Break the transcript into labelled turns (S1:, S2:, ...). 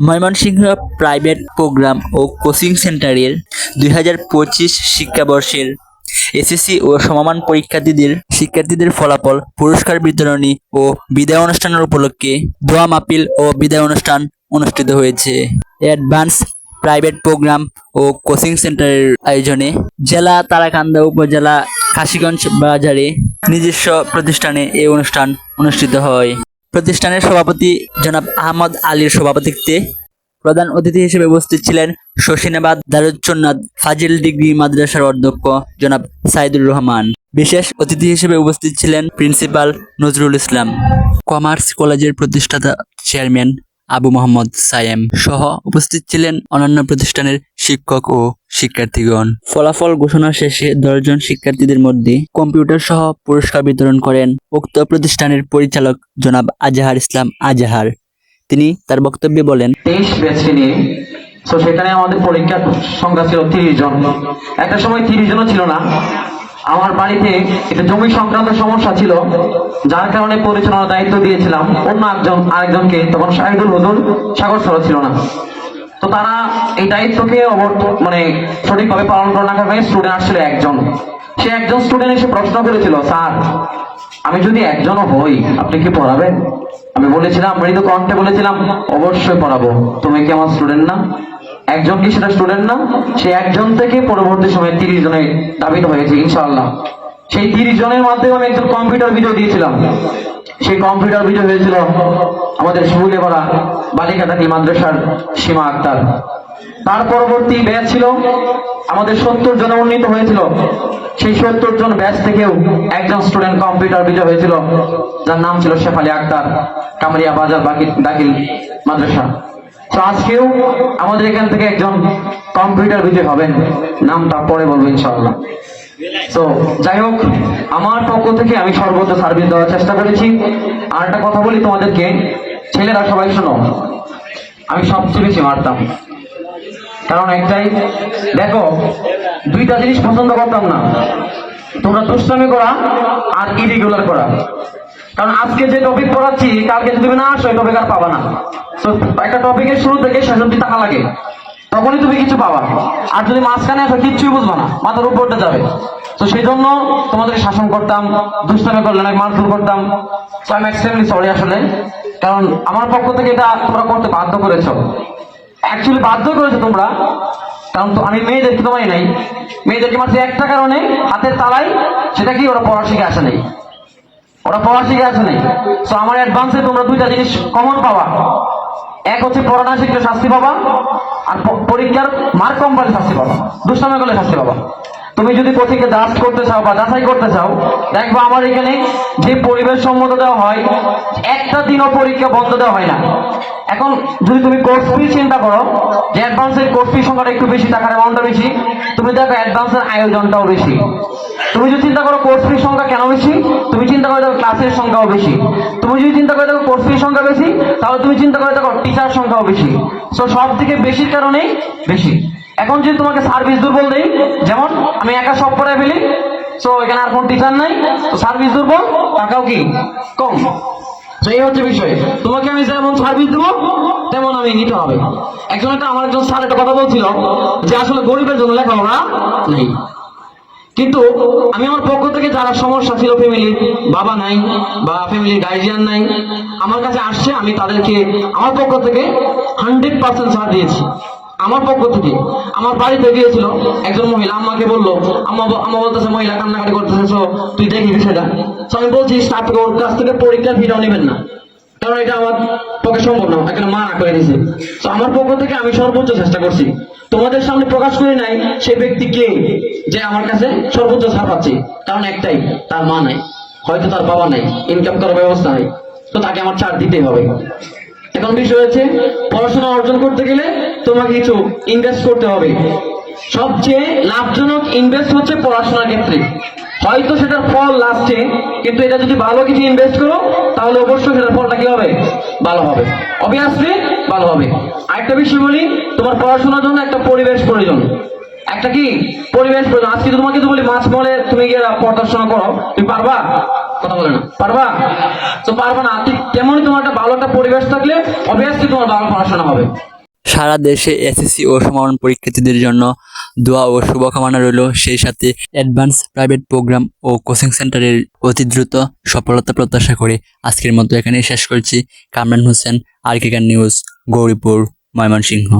S1: Mymensingh private program ও coaching সেন্টারের দুই হাজার পঁচিশ শিক্ষাবর্ষের এসএসসি ও সমমান পরীক্ষার্থীদের শিক্ষার্থীদের ফলাফল, পুরস্কার বিতরণী ও বিদায় অনুষ্ঠানের উপলক্ষে দোয়া মাপিল ও বিদায় অনুষ্ঠান অনুষ্ঠিত হয়েছে। অ্যাডভান্স প্রাইভেট প্রোগ্রাম ও কোচিং সেন্টারের আয়োজনে জেলা তারাকান্দা উপজেলা কাশীগঞ্জ বাজারে নিজস্ব প্রতিষ্ঠানে এই অনুষ্ঠান অনুষ্ঠিত হয়। প্রতিষ্ঠানের সভাপতি জনাব আহমদ আলীর সভাপতিত্বে প্রধান অতিথি হিসেবে উপস্থিত ছিলেন শশীনাবাদ দারুচ্চন্নাথ ফাজিল ডিগ্রি মাদ্রাসার অধ্যক্ষ জনাব সাইদুর রহমান। বিশেষ অতিথি হিসেবে উপস্থিত ছিলেন প্রিন্সিপাল নজরুল ইসলাম, কমার্স কলেজের প্রতিষ্ঠাতা চেয়ারম্যান আবু মোহাম্মদ সায়েম সহ উপস্থিত ছিলেন অন্যান্য প্রতিষ্ঠানের শিক্ষক ও শিক্ষার্থীগণ। ফলাফল ঘোষণা শেষে দশজন শিক্ষার্থীদের মধ্যে কম্পিউটার সহ পুরস্কার বিতরণ করেন উক্ত প্রতিষ্ঠানের পরিচালক জনাব আজাহার ইসলাম আজাহার। তিনি তার বক্তব্যে বলেন
S2: তেইশ নিয়ে তো সেখানে আমাদের পরীক্ষার সংখ্যা ছিল তিরিশ জন। একটা সময় তিরিশ জনও ছিল না। আমার বাড়িতে একটা জমি সংক্রান্ত সমস্যা ছিল যার কারণে পরিচালনার দায়িত্ব দিয়েছিলাম। অন্য একজন আরেকজনকে তখন শাহিদুল হুদুল সাগর সরো ছিল না। তো তারা এই দায়িত্বকে মানে সঠিকভাবে পালন করে না কারণে স্টুডেন্ট আসছিল একজন। সে একজন স্টুডেন্ট এসে প্রশ্ন করেছিল, স্যার, আমি যদি একজনও হই, আপনি কি পড়াবেন? আমি বলেছিলাম মৃদু কণ্ঠে বলেছিলাম, অবশ্যই পড়াবো। তুমি কি আমার স্টুডেন্ট না? একজন কি সেটা স্টুডেন্ট না? সে একজন থেকে পরবর্তী সময়ে তিরিশ জনে দাবিত হয়েছে, ইনশাআল্লাহ। সেই তিরিশ জনের মাধ্যমে আমি একজন কম্পিউটার ভিডিও দিয়েছিলাম। সেই কম্পিউটার ভিডিও হয়েছিল আমাদের শিবুলে পড়া বালিকা দাখি মাদ্রাসার সীমা আক্তার। তার পরবর্তী ব্যাচ ছিল আমাদের সত্তর জন উন্নীত হয়েছিল। সেই সত্তর জন ব্যাচ থেকেও একজন স্টুডেন্ট কম্পিউটার বিজয় হয়েছিল, যার নাম ছিল শেফালি আক্তার, কামারিয়া বাজার দাখিল মাদ্রাসা। তো আজকেও আমাদের এখান থেকে একজন কম্পিউটার বিজয় হবেন। নামটা পরে বলব ইনশাআল্লাহ। তো যাই হোক আমার পক্ষ থেকে আমি সর্বোচ্চ সার্ভিস দেওয়ার চেষ্টা করেছি। আর একটা কথা বলি তোমাদেরকে, ছেলেরা সবাই শোনো, আমি সবচেয়ে বেশি মারতাম। কারণ একটাই, দেখো, দুইটা জিনিস পছন্দ করতাম না। তোমরা দুষ্টামি করা আর ইরেগুলার করা। কারণ আজকে যে টপিক পড়াচ্ছি, কালকে যদি না আসো টপিক আর পাবা না। তো একটা টপিকের শুরু থেকে শেষ অব্দি টাকা লাগে। তখনই তুমি কিছু পাবা। আর যদি মাঝখানে আসো, কিচ্ছুই বুঝবা না। মাথার উপরটা যাবে। তো সেই জন্য তোমাদের শাসন করতাম, দুষ্টামি করলে অনেক মারধর করতাম। তো আমি এক্সট্রিমলি সরি আসলে। কারণ আমার পক্ষ থেকে এটা তোমরা করতে বাধ্য করেছ। অ্যাকচুয়ালি বাধ্য করেছ তোমরা। কারণ তো আমি মেয়েদেরকে তোমায় নাই? মেয়েদেরকে মারছি একটা কারণে, হাতের তালাই সেটা কি ওরা পড়া শিখে আসে নাই? ওরা পড়া শিখে আসে নাই। তো আমার অ্যাডভান্সে তোমরা দুইটা জিনিস কমন পাওয়া এক হচ্ছে পড়া না শিখলে শাস্তি পাবা। আর পরীক্ষার মার কম পালে শাস্তি পাবা। দুঃসময় করলে শাস্তি পাবা। তুমি যদি পথিকে দাস করতে চাও বা যাচাই করতে চাও, দেখব আমার এখানে যে পরিবেশ সম্মত দেওয়া হয়, একটা দিনও পরীক্ষা বন্ধ দেওয়া হয় না। এখন যদি তুমি কোর্স ফি চিন্তা করো, যে অ্যাডভান্সের কোর্স ফি সংখ্যাটা একটু বেশি, টাকার অ্যামাউন্টটা বেশি, তুমি দেখো অ্যাডভান্সের আয়োজনটাও বেশি। তুমি যদি চিন্তা করো কোর্স ফির সংখ্যা কেন বেশি, তুমি চিন্তা করে দেখো ক্লাসের সংখ্যাও বেশি। তুমি যদি চিন্তা করে দেখো কোর্স ফির সংখ্যা বেশি, তাহলে তুমি চিন্তা করে দেখো টিচার সংখ্যাও বেশি। সো সব থেকে বেশির কারণেই বেশি। এখন যদি তোমাকে সার্ভিস দুর্বল দেই, যেমন আমি একা সব পড়ায় ফেলি সো এখানে আর কোন টিচার নাই, তো সার্ভিস দুর্বল, টাকাও কি? কম। তো এই হচ্ছে বিষয়। তোমাকে আমি যেমন সার্ভিস দেবো, তেমন আমি নিতে হবে। একজন একটা আমার একজন স্যার একটা কথা বলছিল যে আসলে গরিবের জন্য লেখাপড়া নেই। কিন্তু আমি আমার পক্ষ থেকে যারা সমস্যা ছিল ফ্যামিলির বাবা নাই বা ফ্যামিলির গার্জিয়ান নাই, আমার কাছে আসছে, আমি তাদেরকে আমার পক্ষ থেকে হান্ড্রেড পার্সেন্ট ছাড় দিয়েছি। আমার পক্ষ থেকে আমার বাড়িতে গিয়েছিল একজন মহিলা, আম্মাকে বলল, আম্মা আম্মা বলতেছে, মহিলা কান্নাকাটি করতেছে তুই দেখি বিষয়টা তো আমি বলছি স্টার্ট ওর কাছ থেকে পরীক্ষার ভিডিও নেবেন না। কারণ এটা আমার পক্ষে সম্ভব না, এখানে মানা করে দিয়েছে তো আমার পক্ষ থেকে আমি সর্বোচ্চ চেষ্টা করছি। তোমাদের সামনে প্রকাশ করি নাই সেই ব্যক্তি কে যে আমার কাছে সর্বোচ্চ ছাড় পাচ্ছে কারণ একটাই, তার মা নাই। হয়তো তার বাবা নাই ইনকাম করার ব্যবস্থা নাই। তো তাকে আমার ছাড় দিতেই হবে। এখন বিষয় হচ্ছে, পড়াশোনা অর্জন করতে গেলে তোমাকে কিছু ইনভেস্ট করতে হবে। সবচেয়ে লাভজনক ইনভেস্ট হচ্ছে পড়াশোনার ক্ষেত্রে। হয়তো সেটার ফল লাস্টে কিন্তু এটা যদি ভালো কিছু ইনভেস্ট করো, তাহলে অবশ্যই সেটার ফলটা কি হবে? ভালো হবে। অবভিয়াসলি ভালো হবে। আরেকটা বিষয় বলি, তোমার পড়াশোনার জন্য একটা পরিবেশ প্রয়োজন। একটা কি? পরিবেশ প্রয়োজন। আজকে তোমাকে যদি বলি, মাছ মলে তুমি গিয়ে পড়াশোনা করো। তুমি পারবা? কথা বলে না। পারবা? তো পারবা না। ঠিক তেমনই তোমার একটা ভালো একটা পরিবেশ থাকলে অবভিয়াসলি তোমার ভালো পড়াশোনা হবে।
S1: সারা দেশে এসএসসি ও সমাপন পরীক্ষার্থীদের জন্য দোয়া ও শুভকামনা রইল। সেই সাথে অ্যাডভান্স প্রাইভেট প্রোগ্রাম ও কোচিং সেন্টারের অতি দ্রুত সফলতা প্রত্যাশা করে আজকের মতো এখানেই শেষ করছি। কামরান হোসেন আর নিউজ, গৌরীপুর, ময়মনসিংহ।